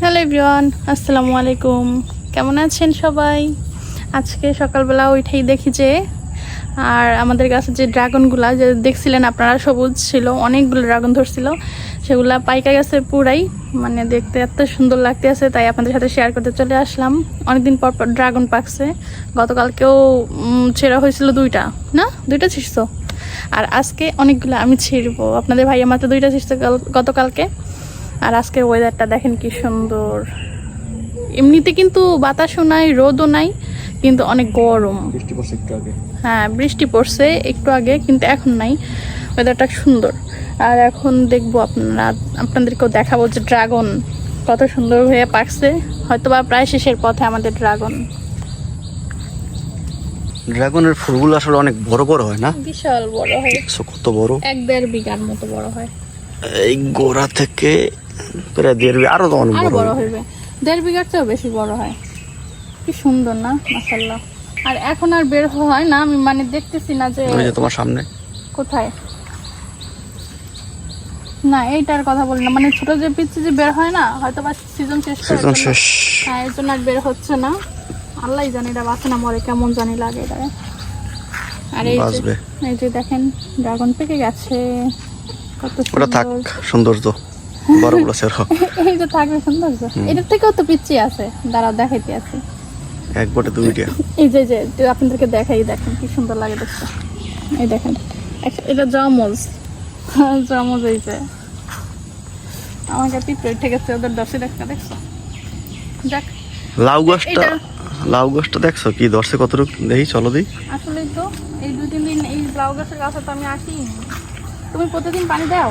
Hello everyone, আসসালামু আলাইকুম। কেমন আছেন সবাই? আজকে সকালবেলা উঠেই দেখি যে, আর আমাদের কাছে যে ড্রাগনগুলা, যে দেখছিলেন আপনারা, সবুজ ছিল, অনেকগুলো ড্রাগন ধরছিল, সেগুলা পাইকা গেছে পুরাই। মানে দেখতে এত সুন্দর লাগতে আছে তাই আপনাদের সাথে শেয়ার করতে চলে আসলাম। অনেকদিন পর পর ড্রাগন পাকছে। গতকালকেও ছেঁড়া হয়েছিল দুইটা, না? দুইটা ছিঁড়ছো। আর আজকে অনেকগুলো আমি ছিঁড়বো। আপনাদের ভাইয়া মাত্র দুইটা ছিঁড়ছে গতকালকে। আর আজকের ওয়েদারটা দেখেন কি সুন্দর। এমনিতে কিন্তু বাতাসও নাই রোদও নাই কিন্তু অনেক গরম। বৃষ্টি পড়ছে একটু আগে। হ্যাঁ বৃষ্টি পড়ছে একটু আগে কিন্তু এখন নাই। ওয়েদারটা সুন্দর। আর এখন দেখব আপনারা আপনাদেরকেও দেখাবো যে ড্রাগন কত সুন্দর হয়ে পাকছে। হয়তো বা প্রায় শেষের পথে আমাদের ড্রাগন ড্রাগনের ফুলগুলো আসলে অনেক বড় বড় হয় না? বিশাল বড় হয়। কত বড়? এক দেড় বিঘার মতো বড় হয়। এই গোড়া থেকে প্রায় দেড় বি- আরও তো অনেক বড় হইবে। দেড় বিঘার চেয়েও বেশি বড় হয়। কি সুন্দর না মাসাল্লাহ আর এখন আর বের হয় না আমি মানে দেখতেছি না যে ওই যে তোমার সামনে। কোথায়? না এইটার কথা বলি না। মানে ছোট যে পিচ্ছি যে বের হয় না হয়তো বা সিজন শেষ সিজন শেষ। হ্যাঁ এর জন্য আর বের হচ্ছে না। আল্লাহ জানি এটা বাঁচে না মরে কেমন জানি লাগে এটা আর এই যে এই যে দেখেন ড্রাগন পেকে গেছে। কত থাক সুন্দর। সৌন্দর্য। বড়গুলো সের এই যে থাকবে সুন্দর এটার থেকেও তো পিচ্ছি আছে। দাঁড়াও দেখাইতে আছে এক বটে দুইটা এই যে যে আপনাদেরকে দেখাই দেখেন কি সুন্দর লাগে দেখতে। এই দেখেন এটা জমজ। জমজ এই যে। আমার কাছে পিঁপড়ে গেছে ওদের দশে দেখা দেখছ? দেখ লাউ গাছটা এটা- লাউ গাছটা দেখছ? কি দর্শে কতটুকু? দেখি চলো দিই আসলে তো এই দু তিন দিন এই লাউ গাছের গাছে তো আমি আসি তুমি প্রতিদিন পানি দাও?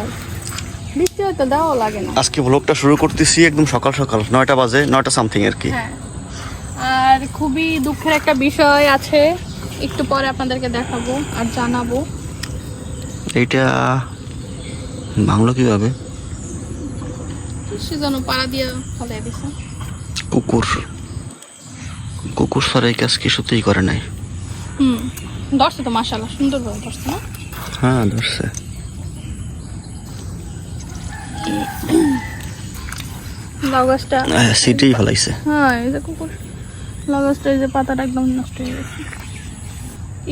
বৃষ্টি হয়তো দেওয়াও লাগে না। আজকে ব্লগটা শুরু করতেছি একদম সকাল সকাল নয়টা বাজে নয়টা সামথিং আর কি। হ্যাঁ। আর খুবই দুঃখের একটা বিষয় আছে একটু পরে আপনাদেরকে দেখাবো আর জানাব। এইটা ভাঙলো কীভাবে? সেজন্য পাড়া দিয়ে ফলাই দিছে। কুকুর। কুকুর স্যার এই কাজ কি সত্যিই করে নাই? হুম দশটা তো মাসাল্লাহ সুন্দর ভাবে দশটা না? হ্যাঁ ধরছে। লাউ সিটেই ফেলাইছে হ্যাঁ এই যে কুকুর লাউ এই যে পাতাটা একদম নষ্ট হয়ে গেছে।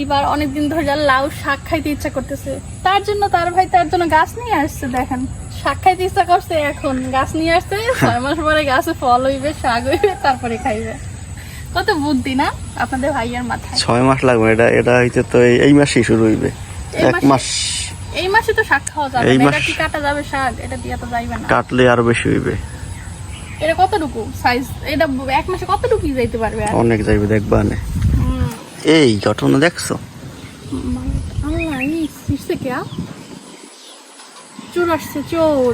এবার অনেকদিন ধরে যা লাউ শাক খাইতে ইচ্ছা করতেছে। তার জন্য তার ভাই তার জন্য গাছ নিয়ে আসছে দেখেন। শাক খাইতে ইচ্ছা করছে এখন। গাছ নিয়ে আসছে ছয় মাস পরে গাছে ফল হইবে শাক হইবে তারপরে খাইবে। কত বুদ্ধি না আপনাদের ভাইয়ের মাথায়। ছয় মাস লাগবে এটা এটা হইতে তো এই মাসেই শুরু হইবে। এক মাসে? এই মাসে তো শাক খাওয়া যাবে এই কি কাটা যাবে শাক? এটা দিয়ে তো যাইবে না। কাটলে আরও বেশি হইবে। এটা কতটুকু সাইজ এটা এক মাসে কতটুকু যাইতে পারবে অনেক যাইবে দেখবা নে। এই ঘটনা দেখছ? আল্লাহ এই শিরছে কে চোর আসছে চোর।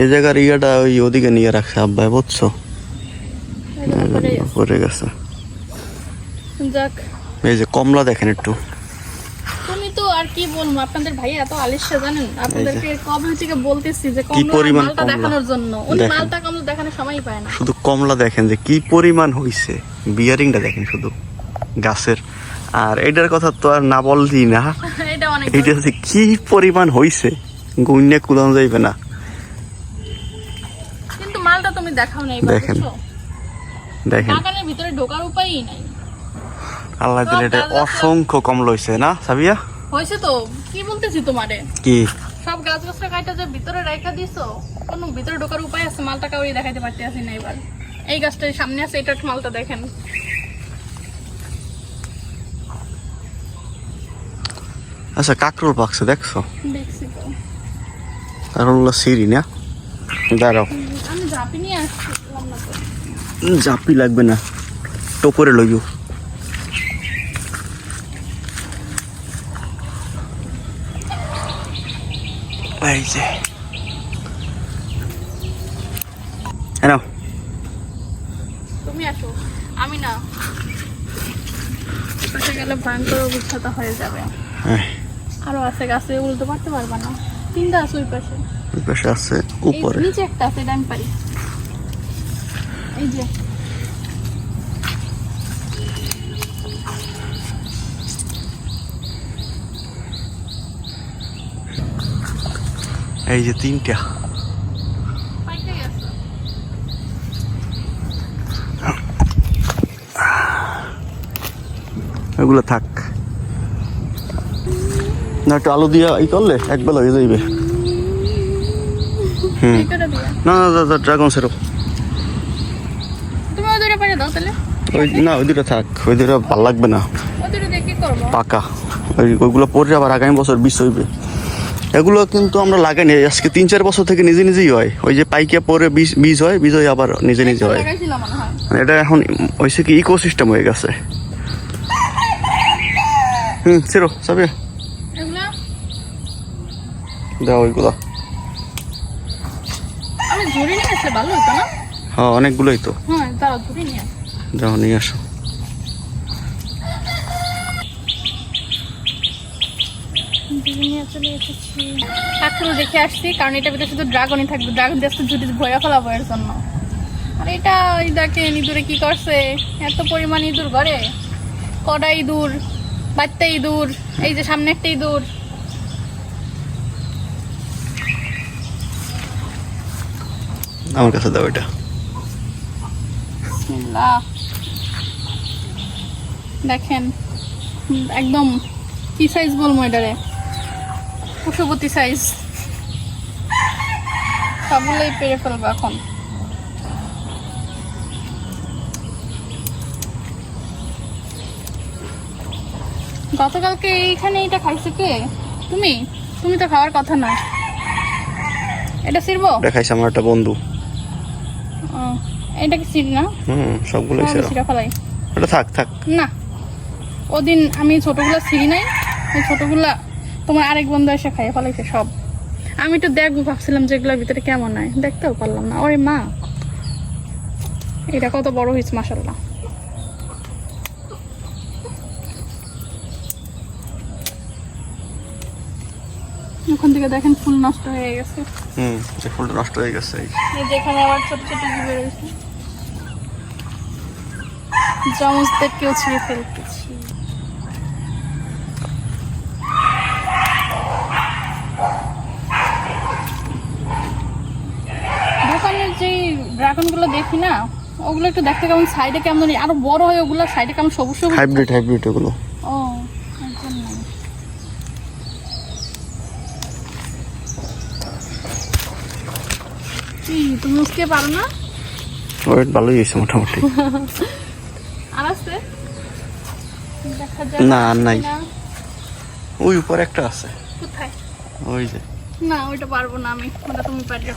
এই জায়গার ইয়েটা ওই ওদিকে নিয়ে রাখছে আব্বাই বুঝছ। পড়ে গেছে। যাক। এই যে কমলা দেখেন একটু। কি বলব? আপনাদের ভাইয়া এত আলিশা জানেন? আপনাদেরকে কবে থেকে বলতেছি যে কমলা মালটা দেখানোর জন্য। উনি মালটা কমলা দেখানোর সময় পায় না। শুধু কমলা দেখেন যে কি পরিমাণ হইছে। বিয়ারিংটা দেখেন শুধু। গাছের। আর এটার কথা তো আর না বললি না। এটা যে কি পরিমাণ হইছে। যাইবে না। কিন্তু মালটা তুমি দেখাও না এবার দেখেন। দেখেন। বাগানের ভিতরে ঢোকার উপায়ই নাই। আল্লাহ দিলে এটা অসংখ্য কমলা হইছে না সাবিয়া? হয়েছে তো? কি বলতেছি তোমারে? কি? সব গাছ গাছটা কাইটা যে ভিতরে রাখা দিছো কোনো ভিতরে ঢোকার উপায় আছে মালটা কাউরি দেখাইতে পারতে আসি না এবার। এই গাছটার সামনে আছে এটার মালটা দেখেন। আচ্ছা কাকরোল পাকছে দেখছ? দেখছি তো। কাকরোল সিঁড়ি না? দাঁড়াও। আমি ঝাঁপি নিয়ে আসছিলাম না তো জাপি লাগবে না। টোপরে লইও। এই যে হ্যাঁ তুমি আসো আমি না। গেলে ভয়ঙ্কর অভিজ্ঞতা হয়ে যাবে। হ্যাঁ। আরও আছে গাছে উল্টো পারতে পারবা না। তিনটা আছে ওই পাশে। ওই পাশে আছে উপরে। নিচে একটা আছে আমি পারি। এই যে। এই যে তিনটা। ওগুলো থাক। না একটু আলু দিয়া ই করলে একবেলা হয়ে যাইবে। হুম। না না দাদা ড্রাগন সেরো ওই না ওই দুটো থাক ওই দুটো ভালো লাগবে না। পাকা। ওই ওইগুলো পরে আবার আগামী বছর বিষ হইবে। এগুলো কিন্তু আমরা লাগাইনি আজকে তিন চার বছর থেকে নিজে নিজেই হয়। ওই যে পাইকে পরে বীজ বীজ হয় বীজ হয়ে আবার নিজে নিজে হয়। মনে এটা এখন হয়েছে কি ইকোসিস্টেম হয়ে গেছে। হুম এগুলা? দাও ওইগুলো। হ্যাঁ অনেকগুলোই তো। হ্যাঁ ঝুড়ি নিয়ে আসো। নিয়ে চলে এসেছি। দেখে আসছি কারণ এটা ভিতরে শুধু ড্রাগনই থাকবে। ড্রাগন দিয়ে ভয়া ফেলাবো এর জন্য। আর এটা এই দেখেন ইঁদুরে কি করছে? এত পরিমাণ ইঁদুর ঘরে। কটা ইঁদুর? বাচ্চা ইঁদুর? এই যে সামনে একটা ইঁদুর। আমার কাছে দাও এটা। দেখেন একদম কি সাইজ বলব এটারে? পশুপতি সাইজ সবগুলোই পেরে ফেলব এখন। গতকালকে এইখানে এটা খাইছে কে? তুমি? তুমি তো খাওয়ার কথা না। এটা সিরবো দেখাইছে আমার একটা বন্ধু। এটা কি সির না? হুম সবগুলোই তাহলে সেরো সিরা ফেলাই। এটা থাক থাক। না। ওদিন আমি ছোটগুলা ছিঁড়ি নাই। ছোটগুলা তোমার আরেক বন্ধু এসে খাইয়ে ফেলাইছে সব। আমি একটু দেখব ভাবছিলাম যে এগুলোর ভিতরে কেমন হয়। দেখতেও পারলাম না। ওরে মা। এটা কত বড় হয়েছে মাসাল্লাহ ওখান থেকে দেখেন ফুল নষ্ট হয়ে গেছে। হুম ফুলটা নষ্ট হয়ে গেছে। এই যেখানে আবার ছোট ছোট জীবে রয়েছে। জমজদেরকেও ছিঁড়ে ফেলতেছি দোকানের যে ড্রাগনগুলো দেখি না ওগুলো একটু দেখতে কেমন সাইডে কেমন আরও বড় হয় ওগুলো সাইডে কেমন সবুজ সবুজ? হাইব্রিড হাইব্রিড এগুলো। ও এর জন্য। কি তুমি উঠতে পারো না? ওয়েট ভালোই হয়েছে মোটামুটি। আর আছে? না, নাই। না। ওই উপরে একটা আছে। কোথায়? ওই যে। না ওইটা পারব না আমি ওটা তুমি পারো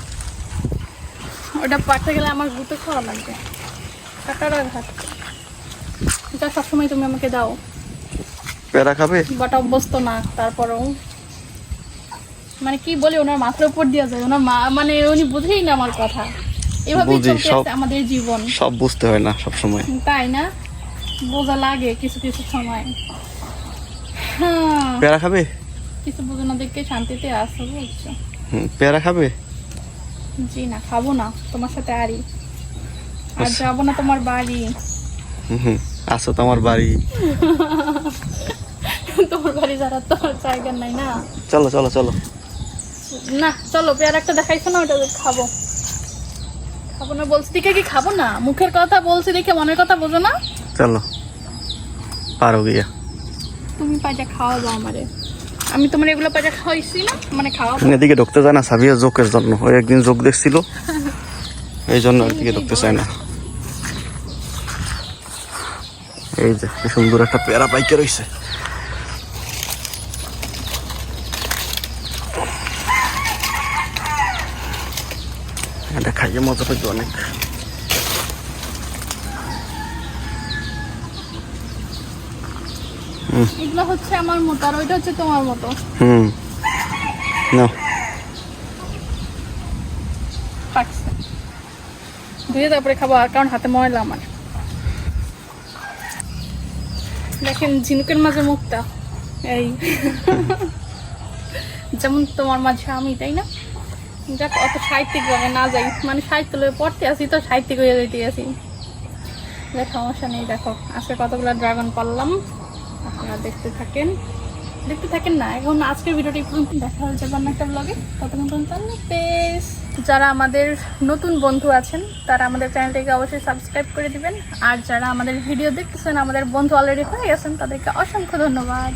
ওটা পারতে গেলে আমার গুতে খাওয়া লাগবে। কাটার ঘাট এটা সবসময় তুমি আমাকে দাও। পেয়ারা খাবে? বাট অভ্যস্ত না তারপরেও। মানে কি বলি ওনার মাথার উপর দিয়ে যায়। ওনার মা মানে উনি বুঝেই না আমার কথা। এভাবেই চলতে আছে আমাদের জীবন। সব বুঝতে হয় না সব সময় তাই না? বোঝা লাগে কিছু কিছু সময়। হ্যাঁ। পেয়ারা খাবে? কিছু বোঝো না দেখে শান্তিতে আসো বুঝছ? হুম পেয়ারা খাবে? জি না খাব না তোমার সাথে আরই আর আচ্ছা। যাব না তোমার বাড়ি। আসো তো আমার বাড়ি। তোমার বাড়ি যারা তোমার জায়গা নাই না। চলো চলো চলো। না চলো পেয়ারা একটা দেখাইছো না ওটা খাব। খাব না বলছি দেখে কি খাব না? মুখের কথা বলছি দেখে মনের কথা বোঝো না। চলো পারো গিয়া। তুমি পাজা খাওয়া দাও আমারে। আমি তোমার এগুলো পাজা খাওয়াইছি না মানে খাওয়া এদিকে ঢুকতে যায় না সাবিয়া জোকের জন্য। ওই একদিন যোগ দেখছিল। এই জন্য এদিকে ঢুকতে চায় না। এই যে, কি সুন্দর একটা পেয়ারা পাইকে রয়েছে। এটা খাইয়ে মজা পাইতো অনেক। এগুলো হচ্ছে আমার মতো আর ওইটা হচ্ছে তোমার মতো। হুম। না। পাকছে ধুয়ে তারপরে খাব আর কারণ হাতে ময়লা আমার। দেখেন ঝিনুকের মাঝে মুখটা এই। যেমন তোমার মাঝে আমি তাই না? যাক অত সাহিত্যিক ভাবে না যাই। মানে সাহিত্য লয়ে পড়তে আসি তো সাহিত্যিক হয়ে যাইতে আসি দেখ সমস্যা নেই দেখো আজকে কতগুলো ড্রাগন পারলাম আপনারা দেখতে থাকেন। দেখতে থাকেন না, এখন আজকের ভিডিওটি পর্যন্ত। দেখা হয়ে যাবে একটা ব্লগে ততক্ষণ পর্যন্ত যারা আমাদের নতুন বন্ধু আছেন, তারা আমাদের চ্যানেলটিকে অবশ্যই সাবস্ক্রাইব করে দিবেন। আর যারা আমাদের ভিডিও দেখতেছেন, আমাদের বন্ধু অলরেডি হয়ে গেছেন, তাদেরকে অসংখ্য ধন্যবাদ।